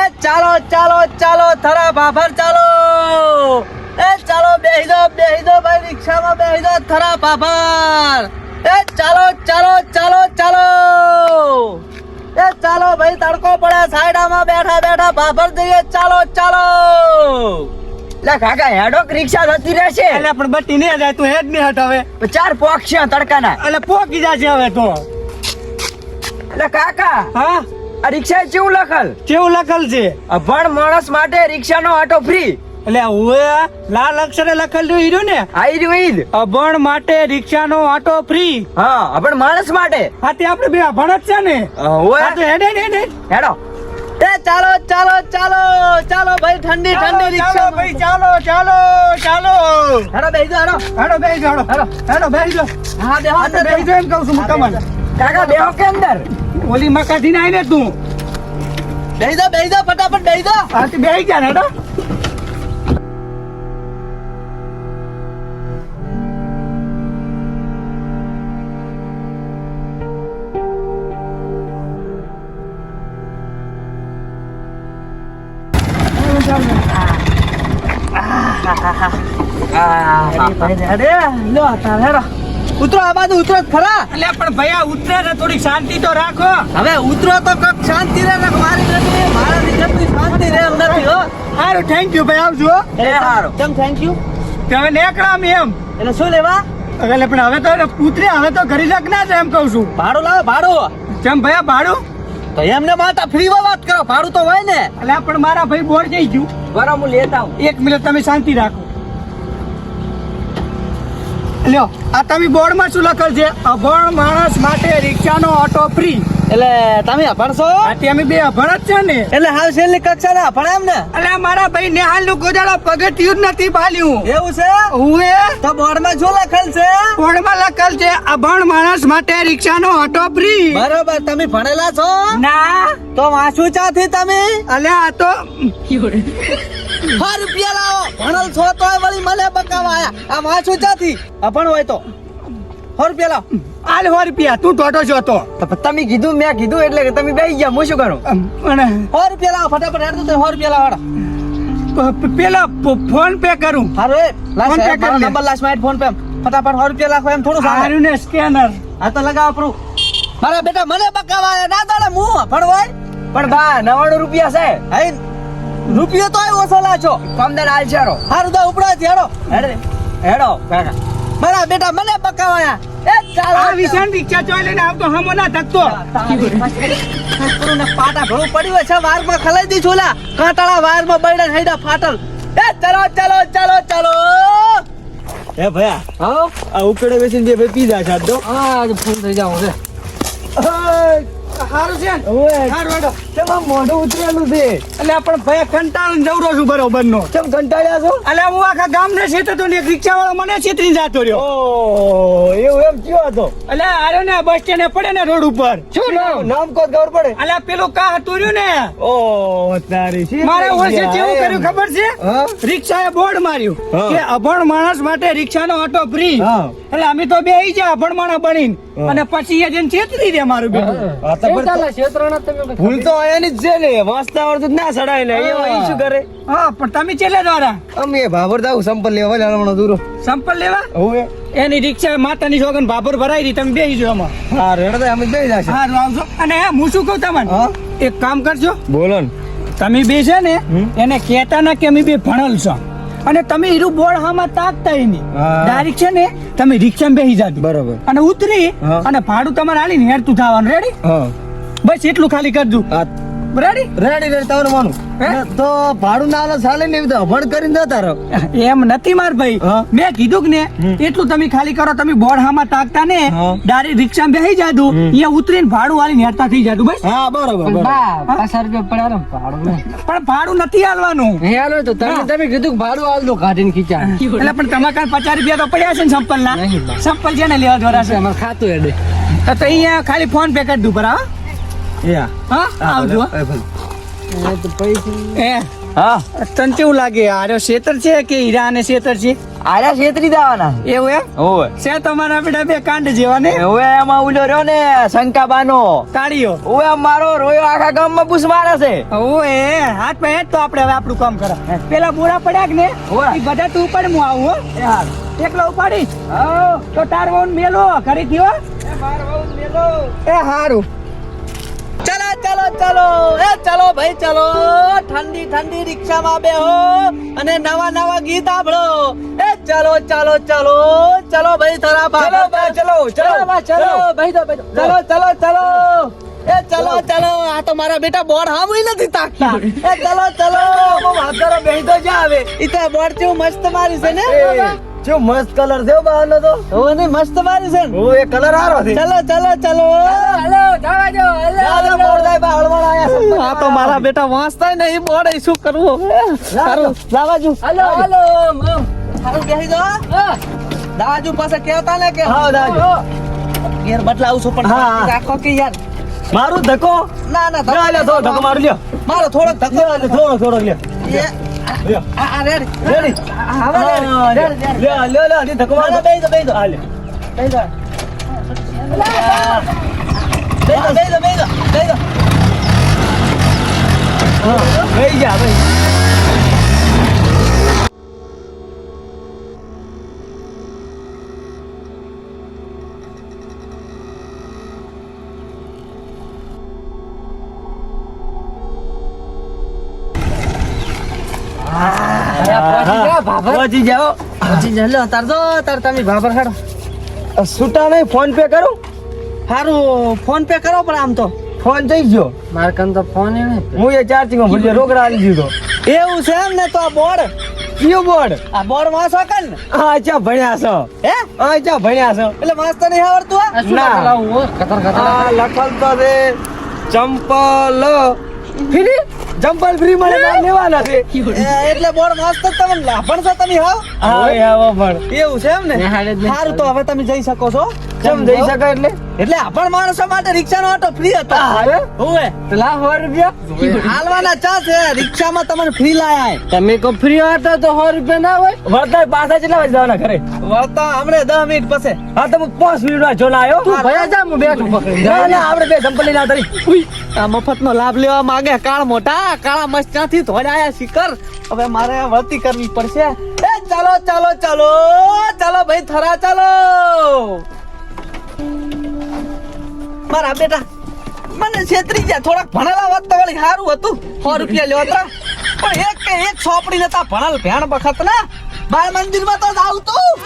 એ ચાલો ચાલો ચાલો થરા ભાભર ચાલો. એ ચાલો બેહી દો બેહી દો ભાઈ રિક્ષામાં બેહી દો થરા ભાભર. એ ચાલો ચાલો ચાલો ચાલો. એ ચાલો ભાઈ તડકો પડે સાઈડામાં બેઠા બેઠા ભાભર જઈએ. ચાલો ચાલો. લે કાકા હેડોક રિક્ષા જતી રહેશે. એટલે પણ બટી નહીં જાય તું હેડ નહીં હટાવે ચાર પોક છે તડકાના. એટલે પોકી જશે હવે તો. એટલે કાકા હા? આ રિક્ષા કેવું લખલ? કેવું લખેલ છે? અભણ માણસ માટે રિક્ષાનો ઓટો ફ્રી એટલે હવે લાલ અક્ષરે લખેલું હીરું ને? આઈ રહ્યું ઈદ અભણ માટે રિક્ષાનો ઓટો ફ્રી હા અભણ માણસ માટે. આ તે આપણે બે અભણ જ છે ને? ઓએ તો હેડે હેડ હેડ. એ ચાલો ચાલો ચાલો ચાલો ભાઈ ઠંડી ઠંડી રિક્ષા ભાઈ ચાલો ચાલો ચાલો. હેડો બેહી જો હેડો. હેડો બેહી જો હેડો. હેડો. બેહી જો હા બેહો હા અંદર બેસી એમ કહું છું હું તમને. કાકા બેહો કે અંદર? ઓલી મકાથી આવીને તું. બેહી જા બેહી જા ફટાફટ બેહી દો આ તો બેસી જા હા હેડો અરે લો તાર હેડો. ઉતરો આ બાજુ ઉતરો ખરા. એટલે પણ ભૈયા ઉતરે ને થોડીક શાંતિ તો રાખો. હવે ઉતરો તો કક શાંતિ રે ને મારી નથી મારા ની શાંતિ રે એમ નથી હો. સારું થેન્ક યુ ભાઈ આવજો એ સારું કેમ થેન્ક યુ તમે નેકળામ એમ. એટલે શું લેવા? એટલે પણ હવે તો ઉતરે હવે તો ઘરી લગ ના છે એમ કહું છું. ભાડું લાવો ભાડું. કેમ ભૈયા ભાડું? તો એમને માતા ફ્રી માં વાત કરો ભાડું તો હોય ને. એટલે પણ મારા ભાઈ બોર જઈ ગયું. બરાબર હું લેતા એક મિનિટ તમે શાંતિ રાખો. લ્યો આ તમે બોર્ડમાં શું લખેલ છે? અભણ માણસ માટે રિક્ષાનો ઓટો ફ્રી એટલે તમે ભણશો આથી અમે બે અભણ જ છે ને. એટલે હાલ છેલ્લી કક્ષા ના અભણ એમ ને એટલે મારા ભાઈ નેહાલનું ગોજાળા પગથિયું જ નથી પાલ્યું એવું છે? હું એ? તો બોર્ડમાં શું લખેલ છે? બોર્ડમાં લખેલ છે અભણ માણસ માટે રિક્ષાનો ઓટો ફ્રી બરોબર તમે ભણેલા છો? ના. તો વાંચું ચાથી તમે? અલ્યા આ તો હા રૂપિયા લાવો ભણેલ છો તો વળી મને બકાવા આયા. આ વાંચું ચાથી અભણ હોય તો. સો રૂપિયા લાવો. આલ સો રૂપિયા તું ટોટો છો તો. તમે કીધું મેં કીધું એટલે કે તમે બેસી ગયા હું શું કરું? અને સો રૂપિયા લાવો ફટાફટ હેડ તો સો રૂપિયા લાવો પેલા ફોન પે કરું. હારું એ ફોન પે મારો નંબર લાસ્ટમાં ફોન પે ફટાફટ સો રૂપિયા લાખો એમ થોડું સારું ને સ્કેનર. આ તો લગાવ પ્રૂફ મારા બેટા મને બકાવા ના દાડે હું પણ હોય? પણ બા નવાણું રૂપિયા છે. હઈ રૂપિયો તો ઓછો લાચો કમદાર આલ છેરો હારું દા ઉપડા હેડો હેડો કાકા. મારા બેટા મને બકાવાયા એ ચાલો. આ વિશાન રિક્ષા ચોઈ લઈને આવતો હમો ના ધક્કો. પાટા ભરું પડ્યું છે વારમાં ખલાઈ દી છોલા કાંટાળા વારમાં બળડા થઈડા ફાટલ. એ ચાલો ચાલો ચાલો ચાલો. એ ભયા હા? આ ઉકડે બેસીને જે ભાઈ પીઝા છે દો આ ફોન થઈ જાવ છે. હારું છે ને? ઓએ હેડો. તેમાં મોઢું ઉતરેલું છે? એટલે પણ ભયા કંટાળીને જવરો છું બરોબર નો. કેમ કંટાળ્યા છો? એટલે હું આખા ગામ ને છેતરતો ને એક રિક્ષા વાળો મને છેતરી જતો રહ્યો. ઓ એવું એમ કયો હતો? એટલે આર્યો ને બસ સ્ટેન્ડ પડે ને રોડ ઉપર. શું નામ? નામ કો ખબર પડે? એટલે પેલું કા હતું રહ્યું ને? ઓ તારી મારે વર્ષે કેવું કર્યું ખબર છે? રિક્ષાએ બોર્ડ માર્યું કે અભણ માણસ માટે રિક્ષાનો ઓટો ફ્રી એટલે અમે તો બે ગયા અભણ માણસ બનીને. અને પછી એ જેમ છેતરી દે મારું બેટું. આ ભૂલ તો એની જ છે ને વાંચતા આવડતું ના સડાય ને એ શું કરે? હા પણ તમે ચેલે દ્વારા અમે ભાભર દાવ સંપલ લેવા વાળા દૂરો. સંપલ લેવા? હવે. એની રિક્ષા માતાની સોગન ભાભર ભરાઈ તમે બેસી જાઓ એમાં હા રેડતા અમે બે જશે. હા આવજો અને હું શું કહું તમને? એક કામ કરજો. બોલો ને. તમે બે છે ને એને કહેતા ના કે અમે બે ભણેલ છો. અને તમે હીરું બોર્ડ હામાં તાકતા નહીં. હા. ડાયરેક્ટ છે ને તમે રિક્ષામાં બેસી જાજો. બરોબર. અને ઉતરી અને ભાડું તમારે હાલીને હેરતું થવાનું. રેડી હા. બસ એટલું ખાલી કરજો. રેડી રેડી રેડી તમારું માનું. તો ભાડું ના આલે ચાલે ને તો અભણ કરીને જતા તારો. એમ નથી માર ભાઈ. મેં કીધું કે ને એટલું તમે ખાલી કરો તમે બોર્ડ હામાં તાકતા ને ડારી રિક્ષા બેસી જાદુ એ અહીંયા ઉતરીને ભાડું વાળી હેરતા થઈ જાદુ બસ. હા બરોબર બરોબર. પણ ભાડું નથી હાલવાનું તો તમે કીધું ભાડું આલ દો કાઢીને ખીચા એટલે પણ તમારે કાંઈ પચાસ રૂપિયા તો પડ્યા છે ને સંપલ ના સંપલ છે ને લેવા દ્વારા છે. અમારે ખાતું હેડે. તો તો અહીંયા ખાલી ફોન પે કરી દઉં બરાબર? તને કેવું લાગે? આર્યો શેતર છે કે હીરા અને શેતર છે? આર્યા છેતરી દાવાના. એવું એમ? ઓવે. છે તમારા બેટા બે કાંડ જેવા ને? હવે એમાં ઉલ્યો રહ્યો ને શંકાબાનો. તાળીઓ. ઓવે મારો રોયો આખા ગામમાં બુસ મારે છે. ઓએ હાથ પે તો આપણે હવે આપણું કામ કરા. પેલા બોરા પડ્યા કે ને. બધા તું ઉપર હું આવું હો. એ એકલો ઉપાડી તો તાર મેલો કરી થયો એ હારું. ચલો ચલો એ ચલો ભાઈ ચલો. ઠંડી ઠંડી રિક્ષામાં બેહો અને નવા નવા ગીત સાંભળો. એ ચલો ચલો ચલો ચલો ભાઈ થરા ચલો ચાલો ચલો, ચલો, ભાઈ ચાલો. ચાલો. ચલો એ ચલો ચલો. આ તો મારા બેટા બોર્ડ હામુય નથી તાકતા. એ ચલો ચલો. વાતરો બેહી તો જા હવે. ઈ તો બોર્ડ ચેવું મસ્ત મારી છે ને? જો મસ્ત કલર થયો બહારનો તો. ઓ ને મસ્ત મારી છે ઓ એ કલર હારો છે. ચલો ચલો ચલો દાદા મોરદાય બા હળવણ આયા આ તો મારા બેટા વાંચતા ને એ બોર્ડ શું કરવું સારું. લાવાજુ. હાલો, હાલો, સારું બેસી જો દાજુ પાસે કહેતા ને કે હા, દાજુ ઘેર બદલાવું છું પણ. રાખો કે યાર. મારું ધક્કો? ના ના લ્યો, લ્યો, ધક્કો મારું લ્યો. મારો થોડો લ્યો, થોડો થોડો લ્યો. એ, લ્યો આ રેડ રેડી હા, રેડ. હા, રેડ, રેડ. લ્યો લ્યો લ્યો હજી ધક્કો મારો ના, ના, બેહી જાઓ, બેહી જાઓ. હા લ્યો બેહી જાઓ. બેહી જાઓ, બેહી જાઓ, બેહી જાઓ, બેહી જાઓ. હા બેહી જા ભાઈ પહોંચી જાઓ પછી જા, તાર જો, તાર તમે ભાભર હાડો. છૂટા નહીં ફોન પે કરો? સારું ફોન પે કરો પણ આમ તો. ફોન થઈ ગયો. મારે કન તો ફોન એ નહીં. હું એ ચાર્જિંગમાં ભૂલ્યો રોકડા ગયો એવું છે એમ ને તો આ બોર્ડ? કયું બોર્ડ? આ બોર્ડ વાંચો કર ને? હા ચા ભણ્યા છો. હે? હા ચા ભણ્યા છો. એટલે વાંચતા નહીં આવડતું આ? ના લખલ તો છે ચંપલ. ફ્રી ચંપલ ફ્રી મળે મારે લેવાના છે. એટલે બોર્ડ મસ્ત તમે તમને લાભણ છો તમે હા? હા હા આવો પણ. એવું છે એમ ને? સારું તો હવે તમે જઈ શકો છો. કેમ જઈ શકાય એટલે? એટલે આપણ માણસો માટે રિક્ષાનો ઓટો ફ્રી હતો. હવે. હોવે પેલા સો રૂપિયા. હાલવાના ચા છે. રિક્ષામાં તમને ફ્રી લાયા તમે કો ફ્રી હતા તો સો રૂપિયા ના હોય? વળતા પાછા કેટલા વાગે જવાના ઘરે? વળતા હમણે દસ મિનિટ પછી. હા તો હું પાંચ મિનિટમાં જોન આવ્યો. તું ભયા જા, હું બેઠું પકડી. ના ના આપણે બે સંપલી ના ધરી આ મફતનો લાભ લેવા માંગે કાળ મોટા. કાળા મસ્ત ત્યાંથી ધોળાયા શિકર હવે મારે આ વળતી કરવી પડશે. એ ચાલો ચાલો ચાલો. ચાલો ભાઈ થરા ચાલો. મારા બેટા, મને છેતરી ગયા, થોડાક ભણેલા હોત તો વળી સારું હતું, સો રૂપિયા લેવા પણ એક કે એક સોપડી નતા ભણેલ ભેણ વખત ના બાળ મંદિરમાં તો જ આવતું.